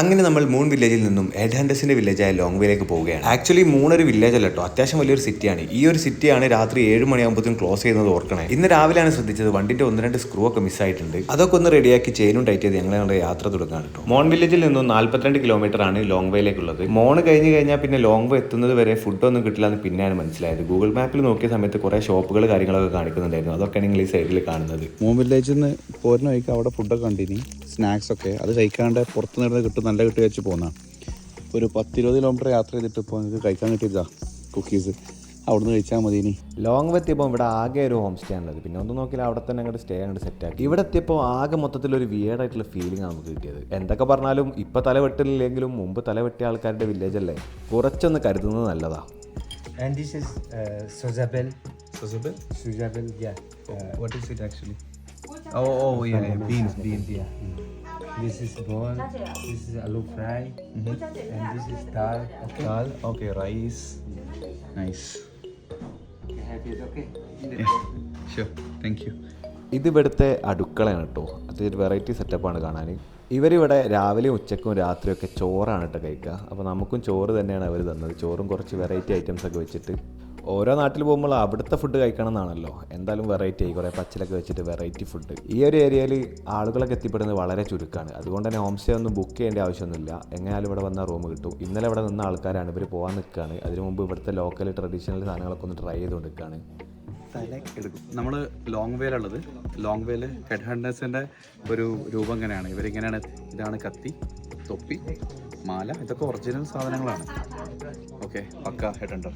അങ്ങനെ നമ്മൾ മൂൺ വില്ലേജിൽ നിന്നും എഡാൻഡസിന്റെ വില്ലേജായ ലോങ് വേയിലേക്ക് പോവുകയാണ്. ആക്ച്വലി മൂൺ ഒരു വില്ലേജ് അല്ല കേട്ടോ അത്യാവശ്യം വലിയൊരു സിറ്റിയാണ് ഈ ഒരു സിറ്റിയാണ് രാത്രി ഏഴ് മണിയാകുമ്പോഴത്തേക്കും ക്ലോസ് ചെയ്യുന്നത് ഓർക്കണേ. ഇന്ന് രാവിലെയാണ് ശ്രദ്ധിച്ചത്. വണ്ടിന്റെ ഒന്ന് രണ്ട് സ്ക്രൂ ഒക്കെ മിസ്സായിട്ടുണ്ട് അതൊക്കെ ഒന്ന് റെഡിയാക്കി ചെയിനും ടൈറ്റ് ചെയ്ത് ഞങ്ങളുടെ യാത്ര തുടങ്ങാണ് കേട്ടോ മോൺ വില്ലേജിൽ നിന്നും നാല്പത്തിരണ്ട് കിലോമീറ്റർ ആണ് ലോങ് വേയിലേക്കുള്ളത് മോൺ കഴിഞ്ഞ് കഴിഞ്ഞാൽ പിന്നെ ലോങ് വേ എത്തുന്നത് വരെ ഫുഡൊന്നും കിട്ടില്ല എന്ന് പിന്നെയാണ് മനസ്സിലായത്. ഗൂഗിൾ മാപ്പിൽ നോക്കിയ സമയത്ത് കുറേ ഷോപ്പുകൾ കാര്യങ്ങളൊക്കെ കാണിക്കുന്നുണ്ടായിരുന്നു. അതൊക്കെയാണ് നിങ്ങൾ ഈ സൈഡിൽ കാണുന്നത്. മോൺ വില്ലേജിൽ നിന്ന് പോരുന്ന വഴിക്ക് അവിടെ ഫുഡൊക്കെ കണ്ടിനി. സ്നാക്സ് ഒക്കെ അത് കഴിക്കാണ്ട് പുറത്ത് നിന്ന് കിട്ടും നല്ല കിട്ടി വെച്ച് പോകുന്ന ഒരു പത്തിരുപത് കിലോമീറ്റർ യാത്ര ചെയ്തിട്ട് ഇപ്പോൾ നിങ്ങൾക്ക് കഴിക്കാൻ കിട്ടിയതാ കുക്കീസ് അവിടുന്ന് കഴിച്ചാൽ മതി ഇനി ലോങ് എത്തിയപ്പോൾ ഇവിടെ ആകെ ഒരു ഹോം സ്റ്റേ ആണുള്ളത് പിന്നെ ഒന്ന് നോക്കിയാൽ അവിടെ തന്നെ അങ്ങോട്ട് സ്റ്റേ അങ്ങോട്ട് സെറ്റ് ആക്കി ഇവിടെ എത്തിയപ്പോൾ ആകെ മൊത്തത്തിൽ ഒരു വിയേഡായിട്ടുള്ള ഫീലിംഗ് ആണ് നമുക്ക് കിട്ടിയത് എന്തൊക്കെ പറഞ്ഞാലും ഇപ്പൊ തല വെട്ടില്ലെങ്കിലും മുമ്പ് തല വെട്ടിയ ആൾക്കാരുടെ വില്ലേജ് അല്ലേ കുറച്ചൊന്ന് കരുതുന്നത് നല്ലതാ And this is uh, Sozabel. Sozabel? Sozabel, yeah. Uh, What is it actually? Oh, oh yeah, yeah. beans, beans. yeah. This is bone. This is aloo fry. And this is dal. Okay. Dal, okay, rice. Nice. Have it, okay? Yeah, sure. Thank you. ഇത് ഇവിടുത്തെ അടുക്കളയാണ് കേട്ടോ അതൊരു variety സെറ്റപ്പാണ് കാണാൻ ഇവരിവിടെ രാവിലെയും ഉച്ചക്കും രാത്രിയൊക്കെ ചോറാണ് കേട്ടോ കഴിക്കുക അപ്പോൾ നമുക്കും ചോറ് തന്നെയാണ് അവർ തന്നത് ചോറും കുറച്ച് വെറൈറ്റി ഐറ്റംസ് ഒക്കെ വെച്ചിട്ട് ഓരോ നാട്ടിൽ പോകുമ്പോൾ അവിടുത്തെ ഫുഡ് കഴിക്കണം എന്നാണല്ലോ. എന്തായാലും വെറൈറ്റി ആയി കുറേ പച്ചിലൊക്കെ വെച്ചിട്ട് വെറൈറ്റി ഫുഡ് ഈ ഒരു ഏരിയയിൽ ആളുകളൊക്കെ എത്തിപ്പെടുന്നത് വളരെ ചുരുക്കമാണ് അതുകൊണ്ട് തന്നെ ഹോം സ്റ്റേ ഒന്നും ബുക്ക് ചെയ്യേണ്ട ആവശ്യമൊന്നുമില്ല. എങ്ങനെയാലും ഇവിടെ വന്നാൽ റൂം കിട്ടും. ഇന്നലെ ഇവിടെ നിന്ന ആൾക്കാരാണ്. ഇവർ പോകാൻ നിൽക്കുകയാണ് അതിനു മുമ്പ് ഇവിടുത്തെ ലോക്കൽ ട്രഡീഷണൽ സാധനങ്ങളൊക്കെ ഒന്ന് ട്രൈ ചെയ്തുകൊണ്ട് നിൽക്കുകയാണ് എടുക്കും. നമ്മൾ ലോങ് വേയിലുള്ളത് ലോങ് വേയിൽ ഹെഡ് ഹണ്ടേഴ്സിന്റെ ഒരു രൂപം ഇങ്ങനെയാണ്. ഇവരിങ്ങനെയാണ് ഇതാണ് കത്തി തൊപ്പി മാല ഇതൊക്കെ ഒറിജിനൽ സാധനങ്ങളാണ്. ഓക്കെ പക്ക ഹെഡ് ഹണ്ടർ